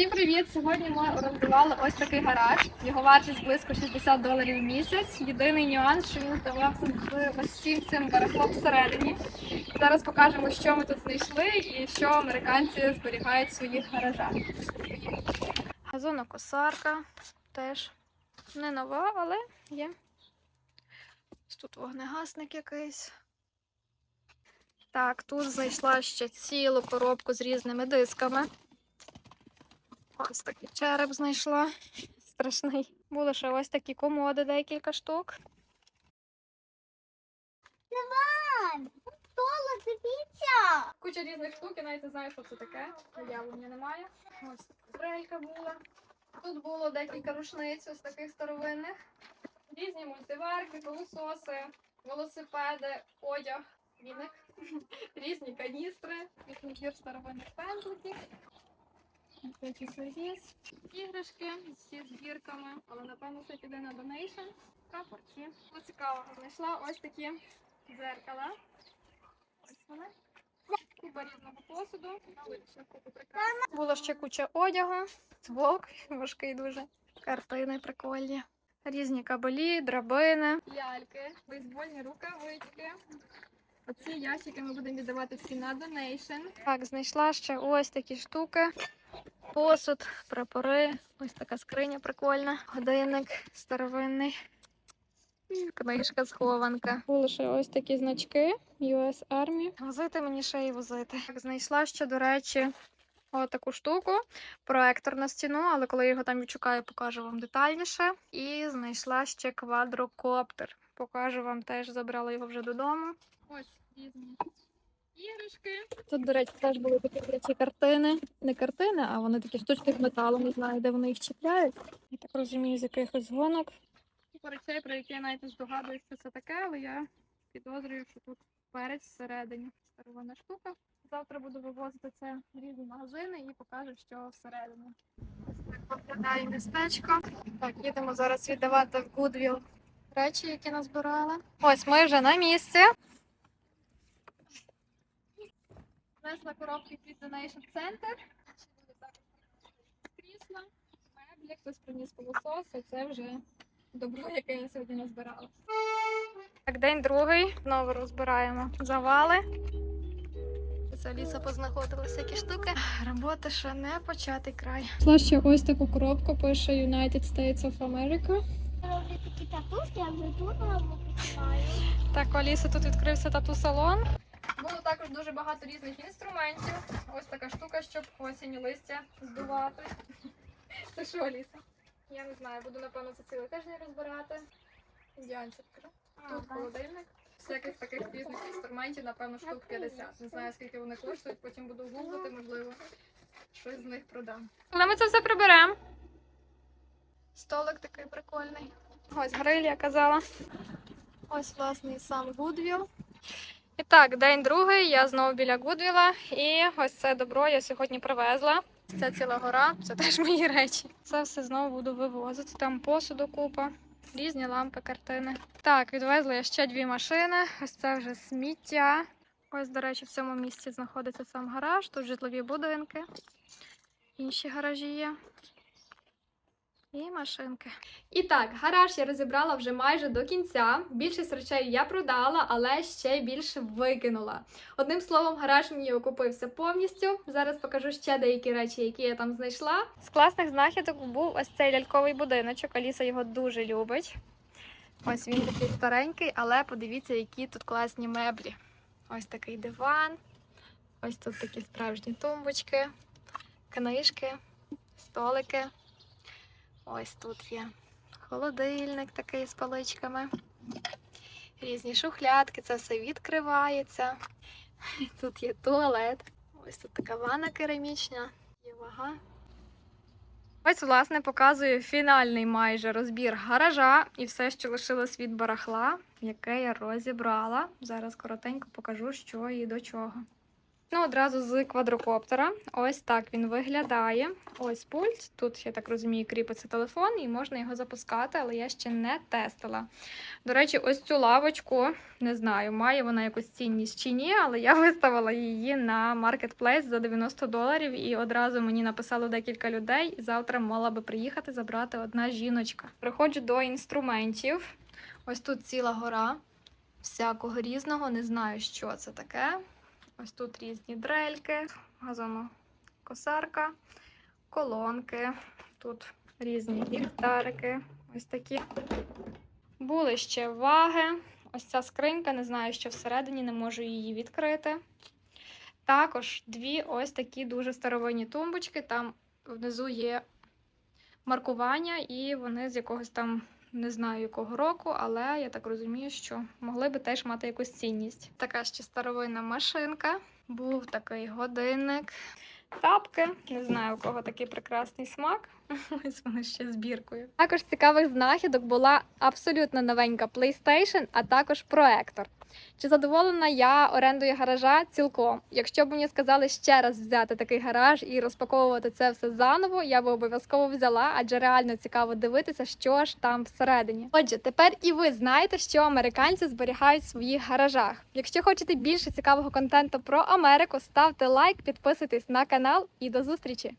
Всім привіт! Сьогодні ми орендували ось такий гараж. Його вартість близько 60 доларів в місяць. Єдиний нюанс, що він здавався з всім цим барахлом всередині. Зараз покажемо, що ми тут знайшли і що американці зберігають в своїх гаражах. Газонокосарка теж не нова, але є. Тут вогнегасник якийсь. Так, тут знайшла ще цілу коробку з різними дисками. Ось такий череп знайшла. Страшний. Були ще ось такі комоди, декілька штук. Соло, дивіться! Куча різних штук, я навіть не знаю, що це таке. Уявлення немає. Ось така брелька була. Тут було декілька рушниць, ось таких старовинних. Різні мультиварки, пилососи, велосипеди, одяг, віник, різні каністри, набір старовинних пензликів. Третій сервіс, іграшки зі збірками, але напевно це піде на донейшн. Прапорці. Ну, цікаво, знайшла ось такі дзеркала. Ось вони. Купа різного посуду. Було ще куча одягу, цвок, важкий дуже. Картини прикольні. Різні кабелі, драбини, ляльки, бейсбольні рукавички. Оці ящики ми будемо віддавати всі на донейшн. Так, знайшла ще ось такі штуки. Посуд, прапори, ось така скриня прикольна, годинник старовинний. Книжка схованка. Були ще ось такі значки US Army. Возити мені ще й возити. Так, знайшла ще, до речі, отаку штуку. Проектор на стіну, але коли я його там відшукаю, покажу вам детальніше. І знайшла ще квадрокоптер. Покажу вам теж, забрала його вже додому. Ось різні іграшки. Тут, до речі, теж були такі речі картини. Не картини, а вони такі штучки з металу, не знаю, де вони їх чіпляють. Я так розумію, з якихось гонок. Купа речей, про які я навіть не здогадуюсь, що це таке, але я підозрюю, що тут перець всередині. Старовина штука. Завтра буду вивозити це в різні магазини і покажу, що всередині. Ось так виглядає містечко. Так, їдемо зараз віддавати в Гудвіл речі, які назбирали. Ось ми вже на місці. Внесла коробки під Donation Center. Крісла, меблі, хтось приніс пилосос, це вже добро, яке я сьогодні назбирала. Так, день другий. Знову розбираємо завали. Це Ліса познаходила всякі штуки. Робота ще не початий край. Пішла ще ось таку коробку, пише United States of America. Татушки, я вже тут починаю. Так, у Аліси тут відкрився тату-салон. Було також дуже багато різних інструментів. Ось така штука, щоб осінь листя здувати. Це що, Аліса? Я не знаю, буду напевно це цілий тиждень розбирати. Індіанці покажу. Тут холодильник. Всяких таких різних інструментів, напевно, штук 50. Не знаю, скільки вони коштують, потім буду гуглити, можливо, щось з них продам. Але ми це все приберемо. Столик такий прикольний. Ось гриль, я казала. Ось, власне, і сам Гудвіл. І так, день другий, я знову біля Гудвіла, і ось це добро я сьогодні привезла. Це ціла гора, це теж мої речі. Це все знову буду вивозити. Там посуду купа, різні лампи, картини. Так, відвезла я ще дві машини. Ось це вже сміття. Ось, до речі, в цьому місці знаходиться сам гараж, тут житлові будинки. Інші гаражі є. І машинки. І так, гараж я розібрала вже майже до кінця. Більшість речей я продала, але ще більше викинула. Одним словом, гараж мені окупився повністю. Зараз покажу ще деякі речі, які я там знайшла. З класних знахідок був ось цей ляльковий будиночок. Аліса його дуже любить. Ось він такий старенький, але подивіться, які тут класні меблі. Ось такий диван, ось тут такі справжні тумбочки, книжки, столики. Ось тут є холодильник такий з поличками. Різні шухлядки, це все відкривається. Тут є туалет. Ось тут така ванна керамічна, є вага. Ось, власне, показую фінальний майже розбір гаража і все, що лишилось від барахла, яке я розібрала. Зараз коротенько покажу, що і до чого. Ну, одразу з квадрокоптера. Ось так він виглядає. Ось пульт. Тут, я так розумію, кріпиться телефон і можна його запускати, але я ще не тестила. До речі, ось цю лавочку, не знаю, має вона якусь цінність чи ні, але я виставила її на Marketplace за 90 доларів, і одразу мені написало декілька людей. Завтра мала би приїхати забрати одна жіночка. Приходжу до інструментів. Ось тут ціла гора всякого різного, не знаю, що це таке. Ось тут різні дрельки, газонокосарка, колонки, тут різні ліхтарики, ось такі. Були ще ваги. Ось ця скринька, не знаю, що всередині, не можу її відкрити. Також дві ось такі дуже старовинні тумбочки. Там внизу є маркування, і вони з якогось там не знаю якого року, але я так розумію, що могли би теж мати якусь цінність. Така ще старовинна машинка, був такий годинник. Тапки, не знаю, у кого такий прекрасний смак. Ось вони ще збіркою. Також цікавих знахідок була абсолютно новенька PlayStation, а також проектор. Чи задоволена я орендою гаража цілком? Якщо б мені сказали ще раз взяти такий гараж і розпаковувати це все заново, я би обов'язково взяла, адже реально цікаво дивитися, що ж там всередині. Отже, тепер і ви знаєте, що американці зберігають в своїх гаражах. Якщо хочете більше цікавого контенту про Америку, ставте лайк, підписуйтесь на канал і до зустрічі!